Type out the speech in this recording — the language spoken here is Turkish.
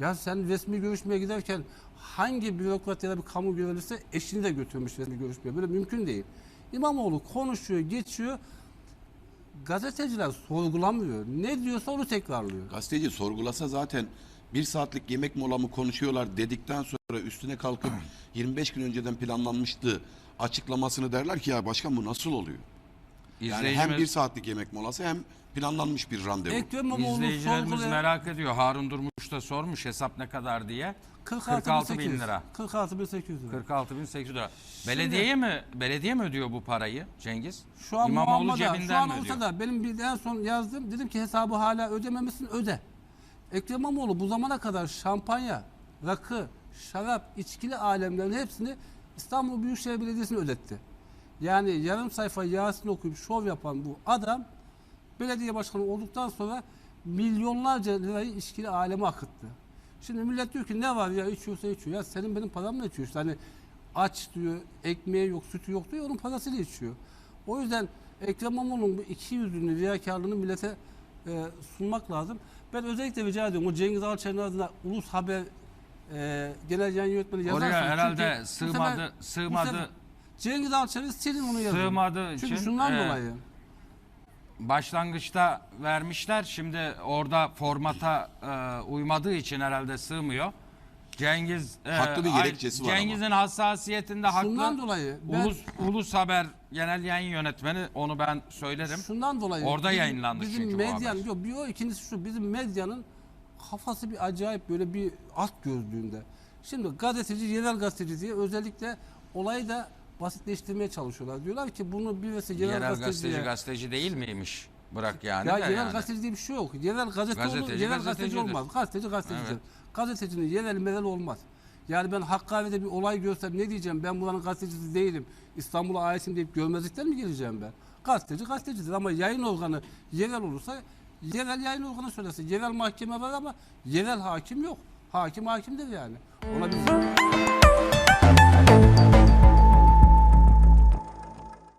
Ya sen resmi görüşmeye giderken hangi bürokrat ya da bir kamu görevlisi eşini de götürmüş resmi görüşmeye? Böyle mümkün değil. İmamoğlu konuşuyor, geçiyor. Gazeteciler sorgulamıyor. Ne diyorsa onu tekrarlıyor. Gazeteci sorgulasa zaten bir saatlik yemek molamı konuşuyorlar dedikten sonra üstüne kalkıp 25 gün önceden planlanmıştı açıklamasını derler ki ya başkan bu nasıl oluyor? Yani hem İzleyicimiz- bir saatlik yemek molası hem planlanmış bir randevu. Ekrem İmamoğlu İzleyicilerimiz sorgulayan merak ediyor. Harun Durmuş da sormuş hesap ne kadar diye. 46 bin lira. 46.800 lira. 46 bin 800 lira. Belediyeye mi belediye mi ödüyor bu parayı Cengiz? Şu an İmamoğlu muammada, şu cebinden an mi ödüyor? olsa da benim bir en son yazdım. Dedim ki hesabı hala ödememişsin öde. Ekrem İmamoğlu bu zamana kadar şampanya, rakı, şarap, içkili alemlerin hepsini İstanbul Büyükşehir Belediyesi'ne ödetti. Yani yarım sayfa Yasin okuyup şov yapan bu adam belediye başkanı olduktan sonra milyonlarca lirayı içkili aleme akıttı. Şimdi millet diyor ki ne var ya içiyorsa içiyor. Ya senin benim paramla içiyor işte. Hani aç diyor, ekmeği yok, sütü yok diyor. Onun parasıyla içiyor. O yüzden Ekrem İmamoğlu'nun bu iki yüzlülüğünü, riyakarlığını millete e, sunmak lazım. Ben özellikle rica ediyorum o Cengiz Alçer'in adına Ulus Haber e, genel yayın yönetmeni yazarsanız. Oraya herhalde çünkü sığmadı- sefer- sığmadı- sefer Cengiz Alçer'i silin onu yazın. Sığmadığı Çünkü için, şundan e, dolayı. Başlangıçta vermişler. Şimdi orada formata e, uymadığı için herhalde sığmıyor. Cengiz e, Haklı bir ay- gerekçesi var ama. Cengiz'in hassasiyetinde haklı. Şundan dolayı ben- Ulus, Ulus Haber Genel Yayın Yönetmeni onu ben söylerim. Şundan dolayı. Orada bizim- yayınlandı bizim çünkü bu medyanın, haber. Yok bir o ikincisi şu bizim medyanın kafası bir acayip böyle bir at gözlüğünde. Şimdi gazeteci, yerel gazeteci diye özellikle olayı da basitleştirmeye çalışıyorlar. Diyorlar ki bunu birisi yerel, Yerel gazeteci gazeteci gazeteci değil miymiş? Bırak yani. ya yerel yani. gazeteci diye bir şey yok. Yerel gazete olur, Gazeteci yerel gazeteci olmaz. Gazeteci gazetecidir. Evet. Gazetecinin yerel merel olmaz. Yani ben Hakkari'de bir olay görsem ne diyeceğim? Ben buranın gazetecisi değilim. İstanbul'a aitim deyip görmezlikten mi geleceğim ben? Gazeteci gazetecidir ama yayın organı yerel olursa yerel yayın organı söylesin. Yerel mahkeme var ama yerel hakim yok. Hakim hakimdir yani. Olabilir.